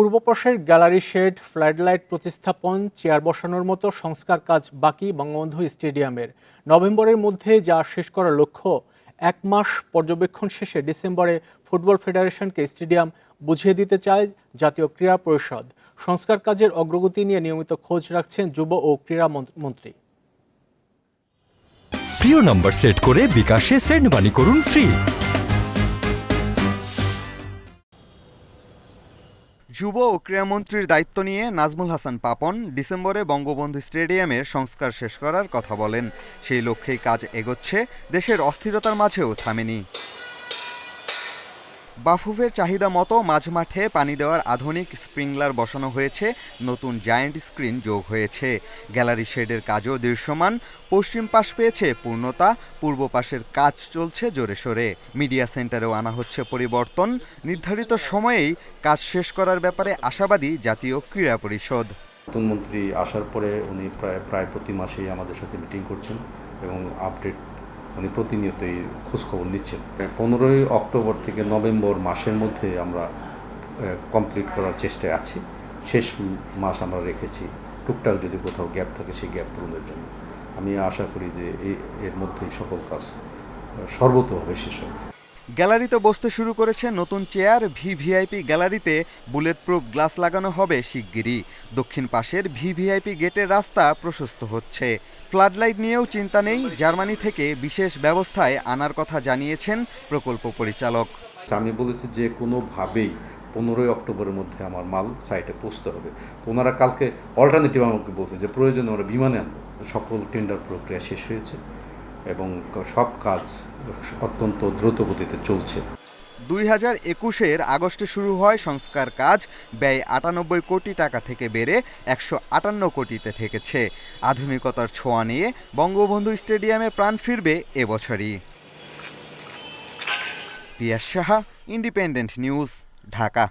পূর্বপাশের gallery shed floodlight প্রতিস্থাপন, chair বসানোর মতো সংস্কার কাজ বাকি বঙ্গবন্ধু স্টেডিয়ামের। নভেম্বরের মধ্যে যা শেষ করার লক্ষ্য, এক মাস পর্যবেক্ষণ শেষে ডিসেম্বরে ফুটবল ফেডারেশনকে স্টেডিয়াম বুঝিয়ে দিতে চায় জাতীয় ক্রীড়া পরিষদ। সংস্কার কাজের অগ্রগতি নিয়ে নিয়মিত খোঁজ রাখছেন যুব ও ক্রীড়া মন্ত্রী। প্রিয় নম্বর সেট করে বিকাশে সেন্ড মানি করুন ফ্রি। যুব ও ক্রীড়ামন্ত্রীর দায়িত্ব নিয়ে নাজমুল হাসান পাপন ডিসেম্বরে বঙ্গবন্ধু স্টেডিয়ামের সংস্কার শেষ করার কথা বলেন। সেই লক্ষ্যেই কাজ এগোচ্ছে, দেশের অস্থিরতার মাঝেও থামেনি। বাফুফের চাহিদা মতো মাঝমাঠে পানি দেওয়ার আধুনিক স্প্রিংলার বসানো হয়েছে। নতুন জায়ান্ট স্ক্রিন যোগ হয়েছে। গ্যালারি শেডের কাজও দৃশ্যমান। পশ্চিম পাশ পেয়েছে পূর্ণতা, পূর্ব পাশের কাজ চলছে জোরে সোরে। মিডিয়া সেন্টারেও আনা হচ্ছে পরিবর্তন। নির্ধারিত সময়েই কাজ শেষ করার ব্যাপারে আশাবাদী জাতীয় ক্রীড়া পরিষদ। নতুন মন্ত্রী আসার পরে উনি প্রায় প্রায় প্রতি মাসেই আমাদের সাথে মিটিং করছেন এবং আপডেট উনি প্রতিনিয়তই খোঁজখবর নিচ্ছেন। পনেরোই অক্টোবর থেকে নভেম্বর মাসের মধ্যে আমরা কমপ্লিট করার চেষ্টায় আছি। শেষ মাস আমরা রেখেছি। টুকটাক যদি কোথাও গ্যাপ থাকে, সেই গ্যাপ পূরণের জন্য। আমি আশা করি যে এই- এর মধ্যেই সকল কাজ সর্বতোভাবে শেষ হবে। গ্যালারিতে বসতে শুরু করেছে নতুন চেয়ার, ভিভিআইপি গ্যালারিতে বুলেট প্রুফ গ্লাস লাগানো হবে শিগগিরই। দক্ষিণ পাশের ভিভিআইপি গেটের রাস্তা প্রশস্ত হচ্ছে। ফ্লাডলাইট নিয়েও চিন্তা নেই, জার্মানি থেকে বিশেষ ব্যবস্থায় আনার কথা জানিয়েছেন প্রকল্প পরিচালক। আমি বলেছি যে কোনোভাবেই পনেরোই অক্টোবরের মধ্যে আমার মাল সাইটে পৌঁছতে হবে। তো ওনারা কালকে অল্টারনেটিভ আমাকে বলছে যে প্রয়োজনে আমরা বিমানে আনব। সকল টেন্ডার প্রক্রিয়া শেষ হয়েছে। এবং সব কাজ অত্যন্ত দ্রুত গতিতে চলছে। দুই হাজার একুশের আগস্টে শুরু হয় সংস্কার কাজ। ব্যয় আটানব্বই কোটি টাকা থেকে বেড়ে একশো আটান্ন কোটিতে ঠেকেছে। আধুনিকতার ছোঁয়া নিয়ে বঙ্গবন্ধু স্টেডিয়ামে প্রাণ ফিরবে এবছরই। Piyas Saha, independent news, Dhaka.